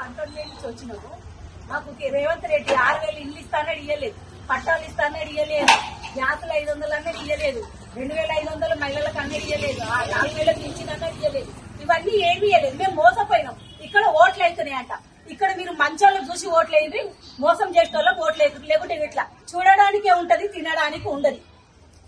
Cantonment నుంచి వచ్చినాము. మాకు రేవంత్ రెడ్డి ఆరు వేలు ఇల్లు ఇస్తానే ఇయ్యలేదు. పట్టాలు ఇస్తానే ఇయ్యలేదు. గ్యాసులు ఐదు వందలు అన్నది ఇయ్యలేదు. రెండు వేల ఐదు వందలు మహిళలకు అన్నది ఇయ్యలేదు. నాలుగు వేల మించిన అన్నది ఇయ్యలేదు. ఇవన్నీ ఏమి ఇయ్యలేదు. మేము మోసపోయినాం. ఇక్కడ ఓట్లు అవుతున్నాయంట. ఇక్కడ మీరు మంచోళ్ళు చూసి ఓట్లు మోసం చేసేటోళ్ళకి ఓట్లు లేకుంటే ఇట్లా చూడడానికే ఉంటది తినడానికి ఉండదు.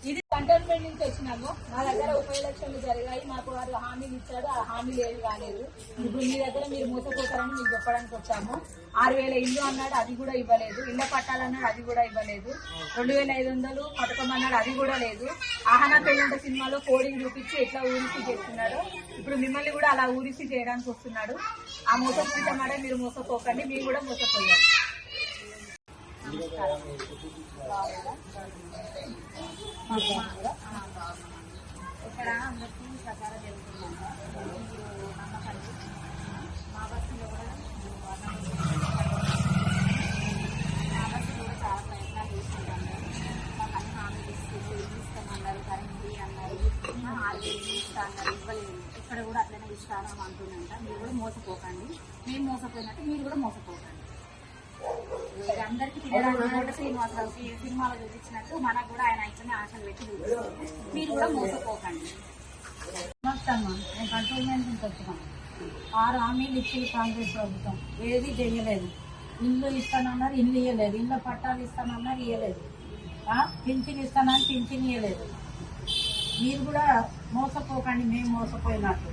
ఇది కంటోన్మెంట్ నుంచి వచ్చినాము. మా దగ్గర ఉప ఎలక్షన్లు జరిగాయి. మాకు వారు హామీలు ఇచ్చారు. ఆ హామీలు ఏమి కాలేదు. ఇప్పుడు మీ దగ్గర మీరు మూసపోతారని మీకు చెప్పడానికి వచ్చాము. ఆరు వేల ఇల్లు అన్నాడు అది కూడా ఇవ్వలేదు. ఇళ్ళ పట్టాలన్నాడు అది కూడా ఇవ్వలేదు. రెండు వేల ఐదు వందలు పథకం అన్నాడు అది కూడా లేదు. ఆహనా పెళ్ళంట సినిమాలో కోడింగ్ చూపించి ఎట్లా ఊరిసి చేస్తున్నాడు ఇప్పుడు మిమ్మల్ని కూడా అలా ఊరిసి చేయడానికి వస్తున్నాడు. ఆ మోసపోయిన మీరు మోసపోకండి మీరు కూడా మోసపోయారు ఇక్కడ అందరికీ ప్రకారం జరుగుతుందంట మీరు నమ్మకండి మా బస్సులో కూడా మా బస్సులో కూడా చాలా ప్రయత్నాలు చేసుకుంటాం మాకు అన్ని హామీలు ఇస్తుంది ఇల్లు ఇస్తామన్నారు కరెంట్ అన్నారు ఆరు ఇస్తా అన్నారు ఇవ్వలేదు ఇక్కడ కూడా అట్లనే ఇస్తాను అంటుందంట. మీరు కూడా మోసపోకండి. మేము మోసపోయినట్టు మీరు కూడా మోసపోకండి. అందరికీ తినడానికి శ్రీనివాసరావు సినిమాలో చూపించినట్టు మనకు కూడా ఆయన ఇచ్చిన ఆశలు పెట్టి మీరు కూడా మోసపోకండి. నమస్తమ్మా. నేను కంట్రోల్మెంట్ నుంచి వచ్చినాం ఆరు హామీలు ఇచ్చింది కాంగ్రెస్ ప్రభుత్వం. ఏది చేయలేదు. ఇల్లు ఇస్తానన్నారు ఇల్లు ఇవ్వలేదు ఇళ్ళ పట్టాలు ఇస్తానన్నారు ఇవ్వలేదు పింఛన్ ఇస్తానని పింఛన్ ఇవ్వలేదు మీరు కూడా మోసపోకండి. మేము మోసపోయినట్టు.